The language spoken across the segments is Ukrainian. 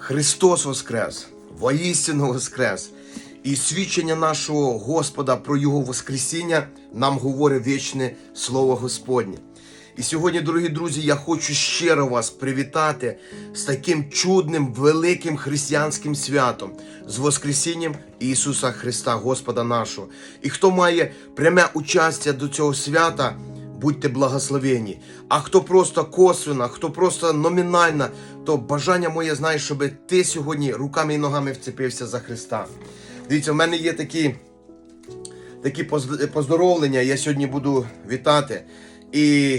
Христос Воскрес, воістину Воскрес. І свідчення нашого Господа про Його Воскресіння нам говорить вічне Слово Господнє. І сьогодні, дорогі друзі, я хочу щиро вас привітати з таким чудним, великим християнським святом, з Воскресінням Ісуса Христа, Господа нашого. І хто має пряме участя до цього свята, будьте благословені. А хто просто косвенно, хто просто номінально, то бажання моє, знаєш, щоб ти сьогодні руками і ногами вцепився за Христа. Дивіться, в мене є такі, такі поздоровлення, я сьогодні буду вітати. І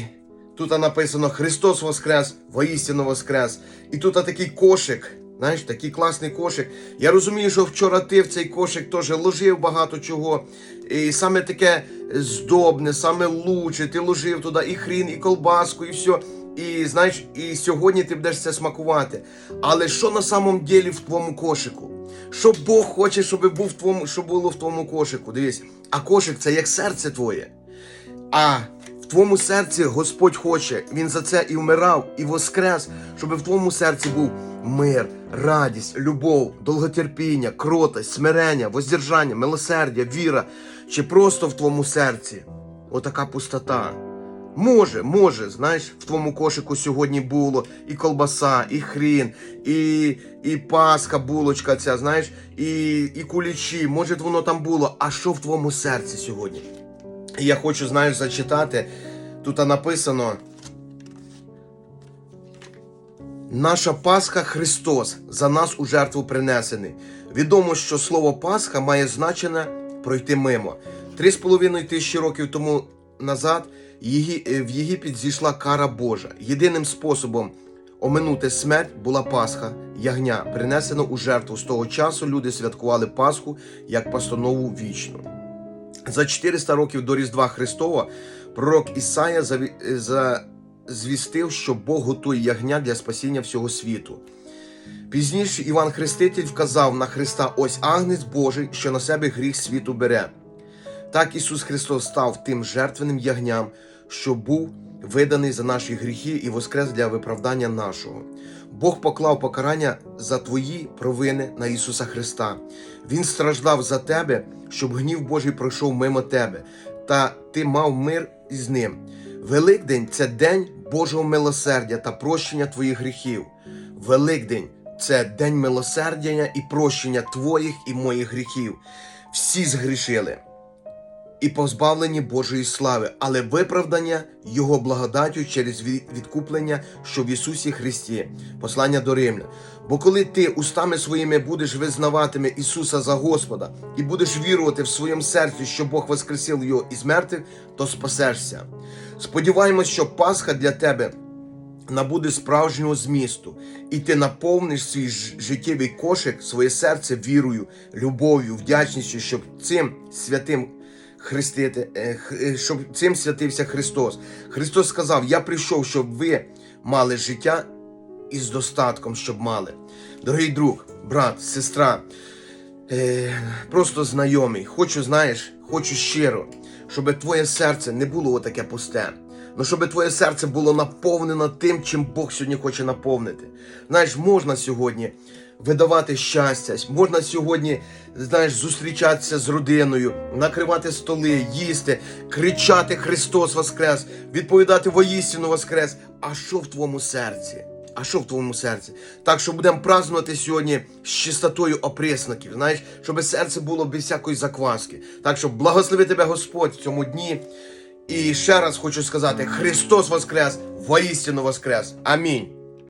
тут написано Христос Воскрес, воістину Воскрес. І тут такий кошик. Знаєш, такий класний кошик. Я розумію, що вчора ти в цей кошик теж ложив багато чого. І саме таке здобне, саме лучше. Ти ложив туди і хрін, і колбаску, і все. І знаєш, і сьогодні ти будеш це смакувати. Але що на самом ділі в твоєму кошику? Що Бог хоче, щоб був в твоєму, щоб було в твоєму кошику? Дивись, а кошик це як серце твоє. А в твоєму серці Господь хоче, Він за це і вмирав, і воскрес, щоб в твоєму серці був мир, радість, любов, довготерпіння, кротость, смирення, воздержання, милосердя, віра, чи просто в твоєму серці отака пустота. Може, може, знаєш, в твоєму кошику сьогодні було і колбаса, і хрін, і, і паска, булочка ця, знаєш, і, і кулічі. Може, воно там було. А що в твоєму серці сьогодні? І я хочу, знаєш, зачитати. Тут написано. Наша Пасха Христос за нас у жертву принесений. Відомо, що слово Пасха має значення пройти мимо. Три з половиною тисячі років тому назад е, в Єгипет зійшла кара Божа. Єдиним способом оминути смерть була Пасха, ягня, принесена у жертву. З того часу люди святкували Пасху як постанову вічну. За 400 років до Різдва Христова пророк Ісая е, за- звістив, що Бог готує ягня для спасіння всього світу. Пізніше Іван Хреститель вказав на Христа ось агнець Божий, що на себе гріх світу бере. Так Ісус Христос став тим жертвенним ягням, що був виданий за наші гріхи і воскрес для виправдання нашого. Бог поклав покарання за твої провини на Ісуса Христа. Він страждав за тебе, щоб гнів Божий пройшов мимо тебе, та ти мав мир із ним. Великдень це день Божого милосердя та прощення твоїх гріхів. Великдень це день милосердя і прощення твоїх і моїх гріхів. Всі згрішили і позбавлені Божої слави, але виправдання Його благодаттю через відкуплення, що в Ісусі Христі. Послання до Римлян. Бо коли ти устами своїми будеш визнаватиме Ісуса за Господа і будеш вірувати в своєму серці, що Бог воскресив Його із мертвих, то спасешся. Сподіваємось, що Пасха для тебе набуде справжнього змісту, і ти наповниш свій життєвий кошик, своє серце вірою, любов'ю, вдячністю, щоб цим святим хрестити, е, е, щоб цим святився Христос. Христос сказав: Я прийшов, щоб ви мали життя із достатком, щоб мали. Дорогий друг, брат, сестра, е, просто знайомий. Хочу, знаєш, хочу щиро, щоб твоє серце не було отаке пусте. Ну, щоб твоє серце було наповнено тим, чим Бог сьогодні хоче наповнити. Знаєш, можна сьогодні видавати щастя, можна сьогодні, знаєш, зустрічатися з родиною, накривати столи, їсти, кричати Христос Воскрес, відповідати воістину Воскрес. А що в твоєму серці? А що в твоєму серці? Так, що будемо празднувати сьогодні з чистотою опресників, знаєш, щоб серце було без всякої закваски. Так що благослови тебе Господь в цьому дні. І ще раз хочу сказати: Христос Воскрес, воістину Воскрес. Амінь.